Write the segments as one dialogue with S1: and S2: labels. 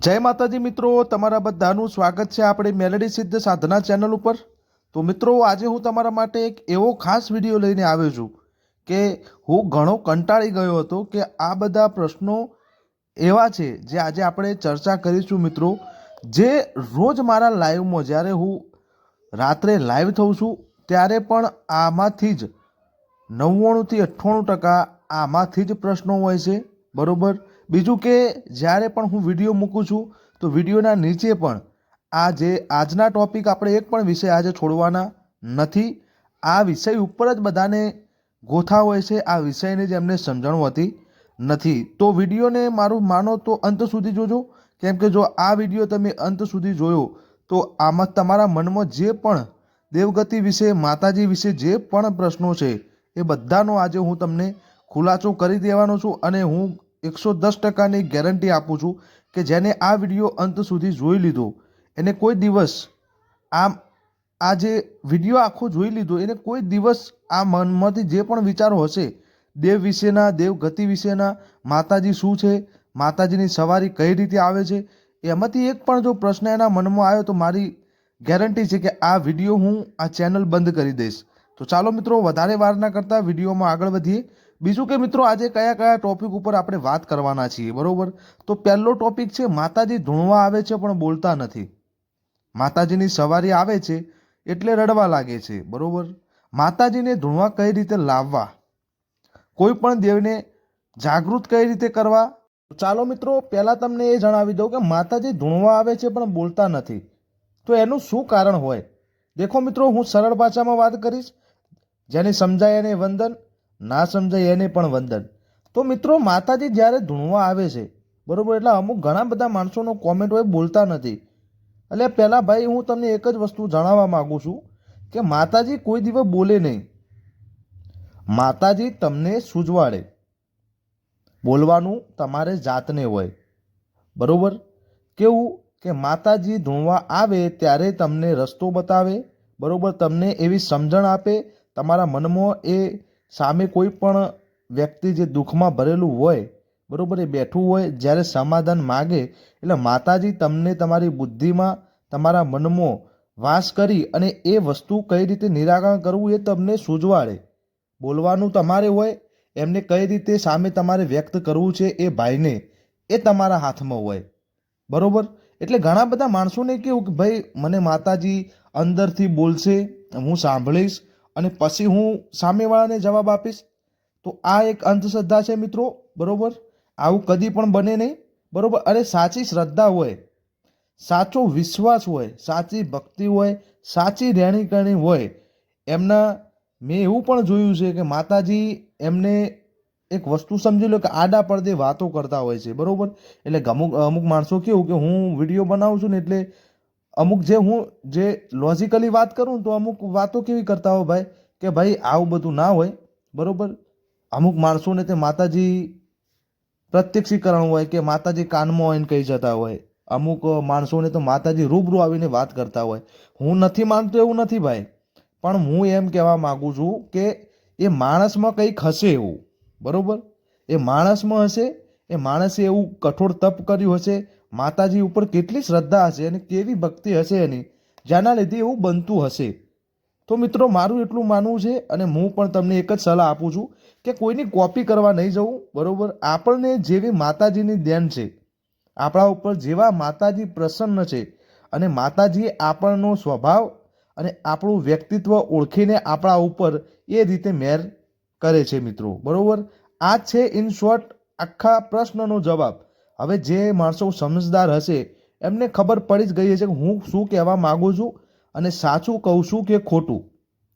S1: જય માતાજી મિત્રો, તમારા બધાનું સ્વાગત છે આપણી મેલેડી સિદ્ધ સાધના ચેનલ ઉપર. તો મિત્રો, આજે હું તમારા માટે એક એવો ખાસ વીડિયો લઈને આવ્યો છું કે હું ઘણો કંટાળી ગયો હતો કે આ બધા પ્રશ્નો એવા છે જે આજે આપણે ચર્ચા કરીશું મિત્રો. જે રોજ મારા લાઈવમાં જ્યારે હું રાત્રે લાઈવ થઉં છું, ત્યારે પણ આમાંથી જ નવ્વાણુંથી અઠ્ઠાણું ટકા આમાંથી જ પ્રશ્નો હોય છે. બરોબર? બીજું કે જ્યારે પણ હું વીડિયો મૂકું છું, તો વિડીયોના નીચે પણ આ જે આજના ટોપિક આપણે એક પણ વિષય આજે છોડવાના નથી. આ વિષય ઉપર જ બધાને ગોથા હોય છે, આ વિષયની જ એમને સમજણ હોતી નથી. તો વિડીયોને મારું માનો તો અંત સુધી જોજો. કેમ કે જો આ વીડિયો તમે અંત સુધી જોયો, તો આમાં તમારા મનમાં જે પણ દેવગતિ વિશે, માતાજી વિશે જે પણ પ્રશ્નો છે, એ બધાનો આજે હું તમને ખુલાસો કરી દેવાનો છું અને હું એકસો દસ ટકાની ગેરંટી આપું છું કે જેને આ વીડિયો અંત સુધી જોઈ લીધો. એને કોઈ દિવસ આમ, આ જે વીડિયો આખો જોઈ લીધો, એને કોઈ દિવસ આ મનમાંથી જે પણ વિચારો હશે, દેવ વિશેના, દેવ ગતિ વિશેના, માતાજી શું છે, માતાજીની સવારી કઈ રીતે આવે છે, એમાંથી એક પણ જો પ્રશ્ન એના મનમાં આવ્યો તો મારી ગેરંટી છે કે આ વીડિયો હું આ ચેનલ બંધ કરી દઈશ. તો ચાલો મિત્રો, વધારે વાર ના કરતા વિડીયોમાં આગળ વધીએ. બીજું કે મિત્રો આજે કયા કયા ટોપિક ઉપર આપણે વાત કરવાના છીએ, બરોબર? તો પહેલો ટોપિક છે, માતાજી ધૂણવા આવે છે પણ બોલતા નથી. માતાજીની સવારી આવે છે એટલે રડવા લાગે છે, બરોબર? માતાજીને ધૂણવા કઈ રીતે લાવવા? કોઈ પણ દેવને જાગૃત કઈ રીતે કરવા? ચાલો મિત્રો, પહેલાં તમને એ જણાવી દઉં કે માતાજી ધૂણવા આવે છે પણ બોલતા નથી. તો એનું શું કારણ હોય? દેખો મિત્રો, હું સરળ ભાષામાં વાત કરીશ. જેને સમજાય એને વંદન. ના સમજાય એને પણ વંદન. તો મિત્રો, માતાજી જ્યારે ધૂણવા આવે છે, બરાબર? એટલે અમુક ઘણા બધા માણસોનો કોમેન્ટ હોય, બોલતા નથી. એટલે પહેલાં ભાઈ, હું તમને એક જ વસ્તુ જણાવવા માગું છું કે માતાજી કોઈ દિવસ બોલે નહીં. માતાજી તમને સૂજવાડે. બોલવાનું તમારે જાતને હોય. બરાબર? કેવું કે માતાજી ધૂણવા આવે ત્યારે તમને રસ્તો બતાવે, બરાબર? તમને એવી સમજણ આપે, તમારા મનમાં એ સામે કોઈ પણ વ્યક્તિ જે દુઃખમાં ભરેલું હોય, બરાબર, એ બેઠું હોય, જ્યારે સમાધાન માગે, એટલે માતાજી તમને તમારી બુદ્ધિમાં, તમારા મનમાં વાસ કરી અને એ વસ્તુ કઈ રીતે નિરાકરણ કરવું એ તમને સૂઝવાડે બોલવાનું તમારે હોય, એમને કઈ રીતે સામે તમારે વ્યક્ત કરવું છે એ ભાઈને, એ તમારા હાથમાં હોય. બરાબર? એટલે ઘણા બધા માણસોને કેવું કે, ભાઈ, મને માતાજી અંદરથી બોલશે, હું સાંભળીશ અને પછી હું સામેવાળાને જવાબ આપીશ. તો આ એક અંધશ્રદ્ધા છે મિત્રો, બરોબર? આવું કદી પણ બને નહીં, બરોબર? અરે સાચી શ્રદ્ધા હોય, સાચો વિશ્વાસ હોય, સાચી ભક્તિ હોય, સાચી રહેણી કરણી હોય, એમના, મેં એવું પણ જોયું છે કે માતાજી એમને એક વસ્તુ સમજી લો કે આડા પડદે વાતો કરતા હોય છે, બરાબર? એટલે અમુક અમુક માણસો કેવું કે હું વીડિયો બનાવું છું ને એટલે અમુક જે હું જે લોજિકલી વાત કરું તો અમુક વાતો કેવી કરતા હોય ભાઈ? કે ભાઈ, આવું બધું ના હોય, બરાબર? અમુક માણસોને તે માતાજી પ્રત્યક્ષીકરણ હોય કે માતાજી કાનમાં હોય કહી જતા હોય. અમુક માણસોને તો માતાજી રૂબરૂ આવીને વાત કરતા હોય. હું નથી માનતો એવું નથી ભાઈ. પણ હું એમ કહેવા માગું છું કે એ માણસમાં કંઈક હશે એવું, બરાબર? એ માણસમાં હશે, એ માણસે એવું કઠોર તપ કર્યું હશે માતાજી ઉપર કેટલી શ્રદ્ધા હશે અને કેવી ભક્તિ હશે એની? જેના લીધે એવું બનતું હશે. તો મિત્રો, મારું એટલું માનવું છે અને હું પણ તમને એક જ સલાહ આપું છું કે કોઈની કોપી કરવા નહીં જવું, બરાબર? આપણને જેવી માતાજીની દેન છે, આપણા ઉપર જેવા માતાજી પ્રસન્ન છે અને માતાજી આપણનો સ્વભાવ અને આપણું વ્યક્તિત્વ ઓળખીને આપણા ઉપર એ રીતે મેર કરે છે મિત્રો, બરાબર? આ છે ઇન શોર્ટ આખા પ્રશ્નનો જવાબ. હવે જે માણસો સમજદાર હશે, એમને ખબર પડી જ ગઈ હશે કે હું શું કહેવા માગું છું અને સાચું કહું છું કે ખોટું.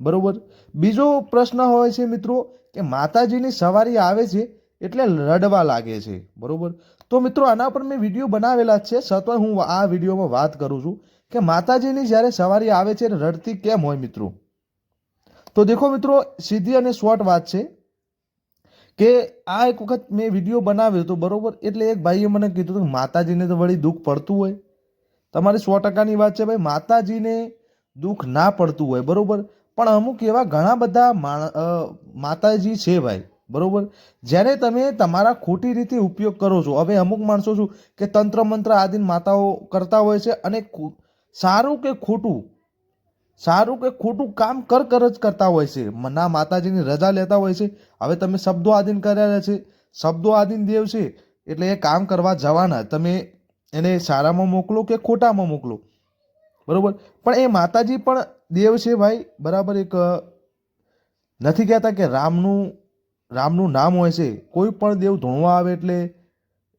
S1: બરોબર? બીજો પ્રશ્ન હોય છે મિત્રો કે માતાજીની સવારી આવે છે એટલે રડવા લાગે છે. બરોબર? તો મિત્રો આના પર મેં વીડિયો બનાવેલા છે. સતત હું આ વિડીયોમાં વાત કરું છું કે માતાજીની જ્યારે સવારી આવે છે, રડતી કેમ હોય મિત્રો? તો દેખો મિત્રો, સીધી અને શોર્ટ વાત છે. કે આ એક વખત મેં વીડિયો બનાવ્યો હતો બરોબર? એટલે એક ભાઈએ મને કીધું કે માતાજીને તો વળી દુઃખ પડતું હોય. તમારી સો ટકાની વાત છે ભાઈ, માતાજીને દુઃખ ના પડતું હોય, બરાબર? પણ અમુક એવા ઘણા બધા માતાજી છે ભાઈ, બરાબર? જ્યારે તમે તમારા ખોટી રીતે ઉપયોગ કરો છો, હવે અમુક માણસો છું કે તંત્ર મંત્ર આદિન માતાઓ કરતા હોય છે અને સારું કે ખોટું સારું કે ખોટું કામ કર કર જ કરતા હોય છે. ના માતાજીની રજા લેતા હોય છે. હવે તમે શબ્દો આધીન કર્યા છે. શબ્દો આધીન દેવ છે. એટલે એ કામ કરવા જવાના. તમે એને સારામાં મોકલો કે ખોટામાં મોકલો. બરાબર? પણ એ માતાજી પણ દેવ છે ભાઈ. બરાબર? એક નથી કહેતા કે રામનું રામનું નામ હોય છે. કોઈ પણ દેવ ધોણવા આવે એટલે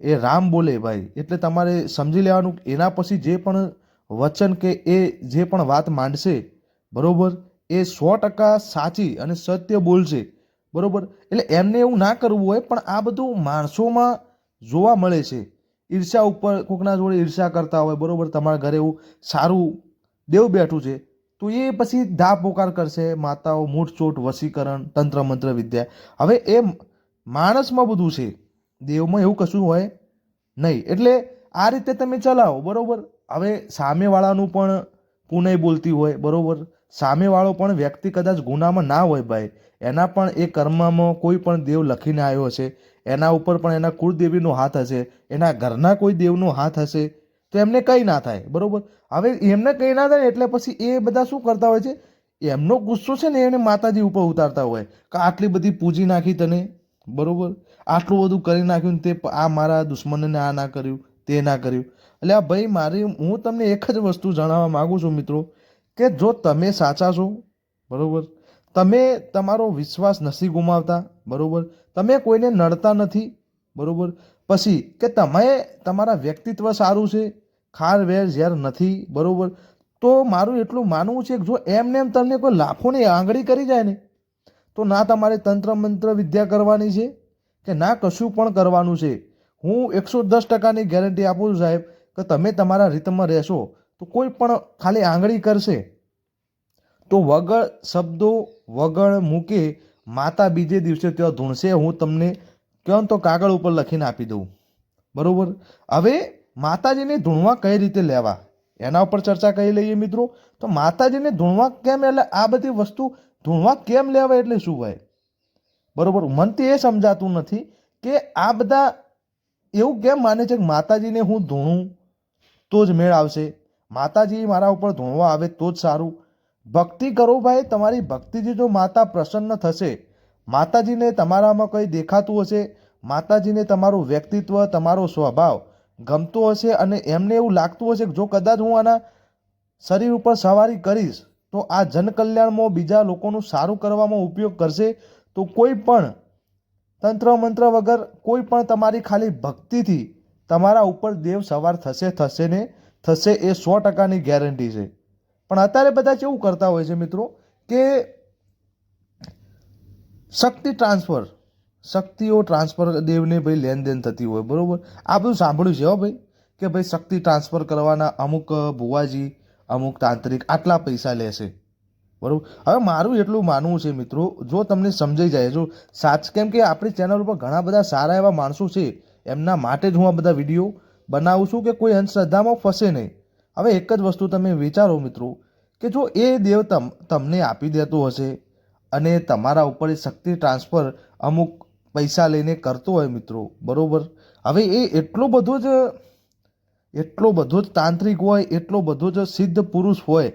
S1: એ રામ બોલે ભાઈ. એટલે તમારે સમજી લેવાનું એના પછી જે પણ વચન કે એ જે પણ વાત માંડશે, બરોબર? એ સો ટકા સાચી અને સત્ય બોલશે, બરોબર? એટલે એમને એવું ના કરવું હોય, પણ આ બધું માણસોમાં જોવા મળે છે. ઈર્ષા ઉપર કોકના જોડે ઈર્ષા કરતા હોય, બરોબર? તમારા ઘરે એવું સારું દેવ બેઠું છે, તો એ પછી ધા પોકાર કરશે, માતાઓ મૂઠચોટ, વશીકરણ, તંત્ર, મંત્ર, વિદ્યા. હવે એ માણસમાં બધું છે. દેવમાં એવું કશું હોય નહીં. એટલે આ રીતે તમે ચલાવો, બરોબર? હવે સામેવાળાનું પણ પુનઃ બોલતી હોય, બરોબર? સામેવાળો પણ વ્યક્તિ કદાચ ગુનામાં ના હોય ભાઈ. એના પણ એ કર્મમાં કોઈ પણ દેવ લખીને આવ્યો હશે એના ઉપર પણ એના કુળદેવીનો હાથ હશે. એના ઘરના કોઈ દેવનો હાથ હશે. તો એમને કંઈ ના થાય, બરાબર? હવે એમને કંઈ ના થાય એટલે પછી એ બધા શું કરતા હોય છે? એમનો ગુસ્સો છે ને એને માતાજી ઉપર ઉતારતા હોય કે આટલી બધી પૂજી નાખી તને, બરાબર? આટલું બધું કરી નાખ્યું તે આ મારા દુશ્મનને આ ના કર્યું, તે ના કર્યું. એટલે આ ભાઈ મારી, હું તમને એક જ વસ્તુ જણાવવા માગું છું મિત્રો, કે જો તમે સાચા છો, બરાબર? તમે તમારો વિશ્વાસ નથી ગુમાવતા, બરાબર? તમે કોઈને નડતા નથી, બરાબર? પછી કે તમે તમારા વ્યક્તિત્વ સારું છે, ખાર વેર ઝેર નથી, બરાબર? તો મારું એટલું માનવું છે કે જો એમને એમ તમને કોઈ લાખોની આંગળી કરી જાય ને, તો ના તમારે તંત્ર મંત્ર વિદ્યા કરવાની છે, કે ના કશું પણ કરવાનું છે. હું એકસો દસ ટકાની ગેરંટી આપું છું સાહેબ કે તમે તમારા રીતમાં રહેશો, તો કોઈ પણ ખાલી આંગળી કરશે. તો વગર શબ્દો વગર મૂકે માતા બીજે દિવસે ત્યાં ધૂણશે, હું તમને કહું તો કાગળ ઉપર લખીને આપી દઉં. બરાબર? હવે માતાજીને ધૂણવા કઈ રીતે લેવા? એના ઉપર ચર્ચા કરી લઈએ મિત્રો. તો માતાજીને ધૂણવા કેમ? એટલે આ બધી વસ્તુ ધૂણવા કેમ લેવા એટલે શું હોય? બરોબર? મનથી એ સમજાતું નથી કે આ બધા એવું કેમ માને છે કે માતાજીને હું ધૂણું તો જ મેળ આવશે. માતાજી મારા ઉપર ધોવા આવે તો જ સારું. ભક્તિ કરો ભાઈ, તમારી ભક્તિથી જો માતા પ્રસન્ન થશે. માતાજીને તમારામાં કંઈ દેખાતું હશે? માતાજીને તમારું વ્યક્તિત્વ, તમારો સ્વભાવ ગમતો હશે અને એમને એવું લાગતું હશે કે જો કદાચ હું આના શરીર ઉપર સવારી કરીશ, તો આ જનકલ્યાણમાં બીજા લોકોનું સારું કરવામાં ઉપયોગ કરશે, તો કોઈ પણ તંત્ર મંત્ર વગર કોઈ પણ તમારી ખાલી ભક્તિથી તમારા ઉપર દેવ સવાર થશે થશે ને થશે એ સો ટકાની ગેરંટી છે. પણ અત્યારે બધા કેવું કરતા હોય છે મિત્રો કે શક્તિ ટ્રાન્સફર શક્તિઓ ટ્રાન્સફર દેવને ભાઈ લેનદેન થતી હોય, બરાબર? આ બધું સાંભળ્યું છે હો ભાઈ કે ભાઈ શક્તિ ટ્રાન્સફર કરવાના અમુક ભુવાજી, અમુક તાંત્રિક આટલા પૈસા લેશે બરાબર? હવે મારું એટલું માનવું છે મિત્રો, જો તમને સમજાઈ જાય, જો સાચ કેમ કે આપણી ચેનલ ઉપર ઘણા બધા સારા એવા માણસો છે એમના માટે જ હું આ બધા વીડિયો બનાવું છું કે કોઈ અંધશ્રદ્ધામાં ફસે નહીં. હવે એક જ વસ્તુ તમે વિચારો મિત્રો, કે જો એ દેવ તમ, તમને આપી દેતો હશે અને તમારા ઉપર એ શક્તિ ટ્રાન્સફર અમુક પૈસા લઈને કરતો હોય મિત્રો, બરાબર? હવે એ એટલો બધો જ, એટલો બધો જ તાંત્રિક હોય, એટલો બધો જ સિદ્ધ પુરુષ હોય,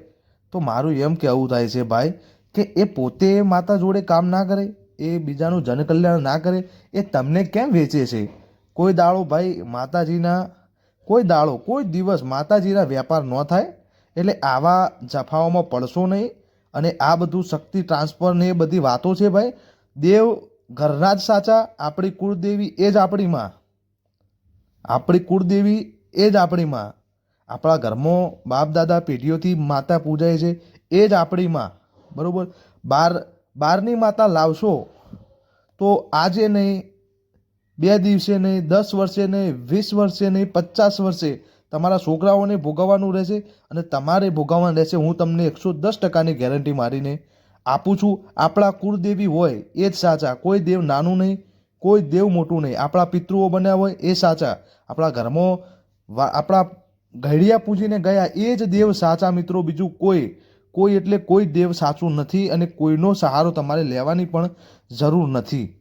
S1: તો મારું એમ કહેવું થાય છે ભાઈ, કે એ પોતે માતા જોડે કામ ના કરે, એ બીજાનું જનકલ્યાણ ના કરે, એ તમને કેમ વેચે છે? કોઈ દાડો ભાઈ માતાજીના, કોઈ દાડો, કોઈ દિવસ માતાજીના વેપાર ન થાય, એટલે આવા જફાઓમાં પડશો નહીં અને આ બધું શક્તિ ટ્રાન્સફર ને એ બધી વાતો છે ભાઈ. દેવ ઘરના જ સાચા, આપણી કુળદેવી એ જ આપણી માં. આપણી કુળદેવી એ જ આપણી માં. આપણા ઘરમાં બાપ દાદા પેઢીઓથી માતા પૂજાય છે, એ જ આપણી માં. બરાબર? બાર, બારની માતા લાવશો તો આજે નહીં બે દિવસે નહીં, દસ વર્ષે નહીં, વીસ વર્ષે નહીં, પચાસ વર્ષે તમારા છોકરાઓને ભોગવવાનું રહેશે અને તમારે ભોગવવાનું રહેશે. હું તમને એકસો દસ ટકાની ગેરંટી મારીને આપું છું. આપણા કુળદેવી હોય એ જ સાચા. કોઈ દેવ નાનું નહીં, કોઈ દેવ મોટું નહીં. આપણા પિતૃઓ બન્યા હોય એ સાચા. આપણા ઘરમાં આપણા ઘડિયા પૂજીને ગયા એ જ દેવ સાચા મિત્રો. બીજું કોઈ કોઈ એટલે કોઈ દેવ સાચું નથી અને કોઈનો સહારો તમારે લેવાની પણ જરૂર નથી.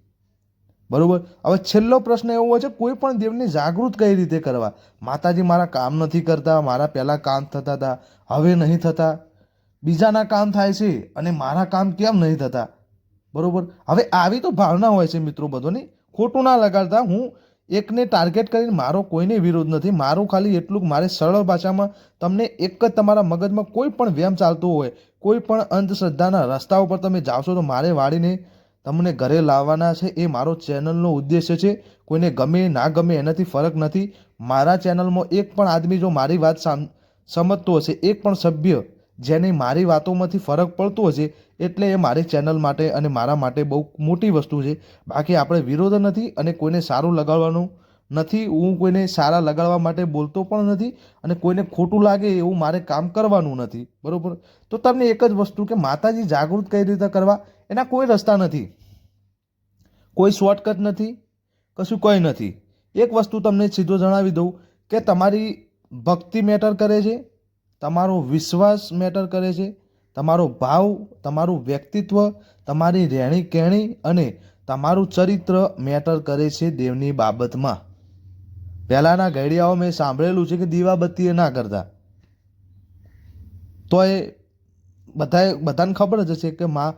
S1: બરોબર? હવે છેલ્લો પ્રશ્ન એવો છે, કોઈ પણ દેવને જાગૃત કઈ રીતે કરવા? માતાજી મારા કામ નથી કરતા, મારા પહેલાં કામ થતા હતા, હવે નહીં થતા. બીજાના કામ થાય છે અને મારા કામ કેમ નહીં થતા? બરાબર? હવે આવી તો ભાવના હોય છે મિત્રો બધોની. ખોટું ના લગાડતા હું એકને ટાર્ગેટ કરીને મારો કોઈને વિરોધ નથી. મારું ખાલી એટલું મારે સરળ ભાષામાં તમને એક જ તમારા મગજમાં કોઈ પણ વ્યમ ચાલતો હોય, કોઈ પણ અંધશ્રદ્ધાના રસ્તા ઉપર તમે જાવશો તો મારે વાળીને તમને ઘરે લાવવાના છે એ મારો ચેનલનો ઉદ્દેશ્ય છે. કોઈને ગમે ના ગમે એનાથી ફરક નથી. મારા ચેનલમાં એક પણ આદમી જો મારી વાત સામ, સમજતો હશે, એક પણ સભ્ય જેને મારી વાતોમાંથી ફરક પડતો હશે એટલે એ મારી ચેનલ માટે અને મારા માટે બહુ મોટી વસ્તુ છે. બાકી આપણે વિરોધ નથી અને કોઈને સારું લગાડવાનું નથી, હું કોઈને સારા લગાડવા માટે બોલતો પણ નથી અને કોઈને ખોટું લાગે એવું મારે કામ કરવાનું નથી, બરાબર? તો તમને એક જ વસ્તુ કે માતાજી જાગૃત કઈ રીતે કરવા? એના કોઈ રસ્તા નથી. કોઈ શોર્ટકટ નથી. કશું કંઈ નથી. એક વસ્તુ તમને સીધો જણાવી દઉં કે તમારી ભક્તિ મેટર કરે છે, તમારો વિશ્વાસ મેટર કરે છે, તમારો ભાવ, તમારું વ્યક્તિત્વ, તમારી રહેણી કહેણી અને તમારું ચરિત્ર મેટર કરે છે દેવની બાબતમાં. પહેલાંના ઘડિયાઓ મેં સાંભળેલું છે કે દીવાબત્તી એ ના કરતા. તો એ બધાએ, બધાને ખબર જ હશે કે માં,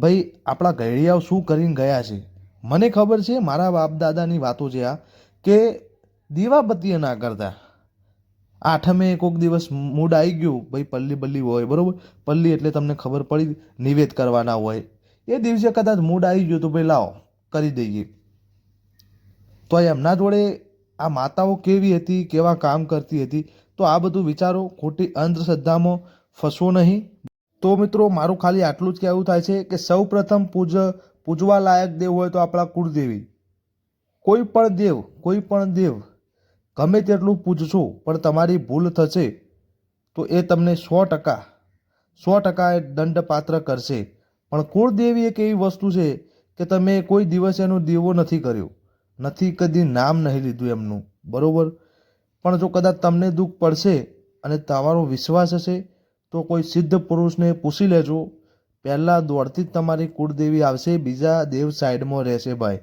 S1: ભાઈ, આપણા ઘડિયાઓ શું કરીને ગયા છે. મને ખબર છે, મારા બાપ દાદાની વાતો છે આ, કે દીવાબત્તી ના કરતા. આઠમે કોઈક દિવસ મૂડ આવી ગયું, ભાઈ, પલ્લી બલ્લી હોય, બરાબર? પલ્લી એટલે તમને ખબર પડી, નિવેદ કરવાના હોય. એ દિવસે કદાચ મૂડ આવી ગયું તો ભાઈ લાવો, કરી દઈએ. તો એમના જોડે આ માતાઓ કેવી હતી, કેવા કામ કરતી હતી? તો આ બધું વિચારો, ખોટી અંધશ્રદ્ધામાં ફસવો નહીં. તો મિત્રો, મારું ખાલી આટલું જ કહેવું થાય છે કે સૌ પ્રથમ પૂજ, પૂજવા લાયક દેવ હોય તો આપણા કુળદેવી. કોઈ પણ દેવ, કોઈ પણ દેવ, ગમે તેટલું પૂજશો, પણ તમારી ભૂલ થશે, તો એ તમને સો ટકા સો ટકા એ દંડપાત્ર કરશે. પણ કુળદેવી એક એવી વસ્તુ છે કે તમે કોઈ દિવસ એનો દેવો નથી કર્યો. નથી, કદી નામ નહીં લીધું એમનું. બરાબર? પણ જો કદાચ તમને દુઃખ પડશે અને તમારો વિશ્વાસ હશે, તો કોઈ સિદ્ધ પુરુષને પૂછી લેજો. પહેલાં દોડતી જ તમારી કુળદેવી આવશે, બીજા દેવ સાઈડમાં રહેશે ભાઈ.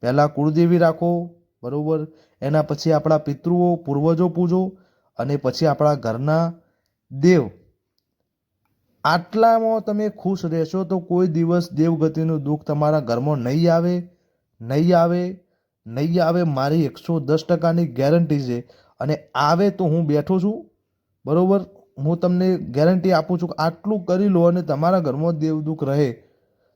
S1: પહેલાં કુળદેવી રાખો, બરાબર? એના પછી આપણા પિતૃઓ, પૂર્વજો પૂજો, અને પછી આપણા ઘરના દેવ. આટલામાં તમે ખુશ રહેશો તો કોઈ દિવસ દેવગતિનું દુઃખ તમારા ઘરમાં નહીં આવે નહીં આવે નહીં આવે મારી એકસો દસ ટકાની ગેરંટી છે. અને આવે તો હું બેઠો છું, બરાબર? હું તમને ગેરંટી આપું છું કે આટલું કરી લો અને તમારા ઘરમાં દેવ દુઃખ રહે.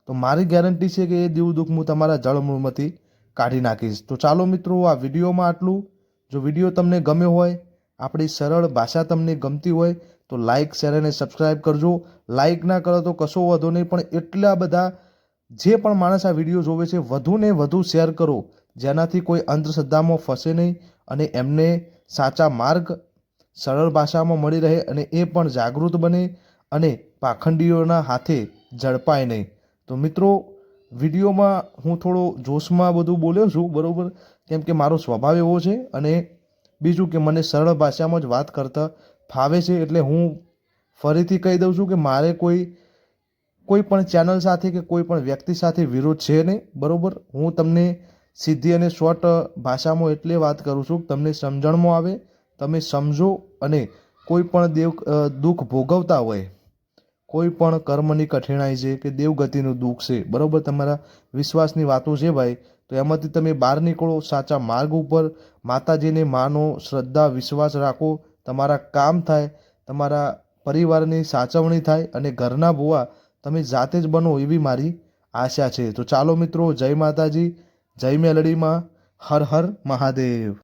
S1: તો મારી ગેરંટી છે કે એ દેવ દુઃખ હું તમારા જળમૂળમાંથી કાઢી નાખીશ. તો ચાલો મિત્રો, આ વિડીયોમાં આટલું. જો વીડિયો તમને ગમ્યો હોય, આપણી સરળ ભાષા તમને ગમતી હોય, તો લાઇક શેર અને સબસ્ક્રાઈબ કરજો. લાઇક ના કરો તો કશો વધુ નહીં, પણ એટલા બધા જે પણ માણસ આ વીડિયો જોવે છે, વધુને વધુ શેર કરો. જેનાથી કોઈ અંધશ્રદ્ધામાં ફસે નહીં અને એમને સાચા માર્ગ, સરળ ભાષામાં મળી રહે અને એ પણ જાગૃત બને અને પાખંડીઓના હાથે ઝડપાય નહીં. તો મિત્રો, વિડીયોમાં હું થોડો જોશમાં બધું બોલ્યો છું, બરાબર? કેમ કે મારો સ્વભાવ એવો છે અને બીજું કે મને સરળ ભાષામાં જ વાત કરતા ફાવે છે એટલે હું ફરીથી કહી દઉં છું કે મારે કોઈ કોઈ પણ ચેનલ સાથે કે કોઈ પણ વ્યક્તિ સાથે વિરોધ છે નહીં, બરાબર? હું તમને સીધી અને શોર્ટ ભાષામાં એટલે વાત કરું છું. તમને સમજણમાં આવે, તમે સમજો અને કોઈ પણ દેવ દુઃખ ભોગવતા હોય, કોઈ પણ કર્મની કઠિનાઈ છે કે દેવગતિનું દુઃખ છે, બરાબર? તમારા વિશ્વાસની વાતો છે ભાઈ, તો એમાંથી તમે બહાર નીકળો, સાચા માર્ગ ઉપર માતાજીને માનો, શ્રદ્ધા, વિશ્વાસ રાખો, તમારા કામ થાય, તમારા પરિવારની સાચવણી થાય અને ઘરના ભુવા તમે જાતે જ બનો એવી મારી આશા છે. તો ચાલો મિત્રો, જય માતાજી. જય મેલડીમાં હર હર મહાદેવ.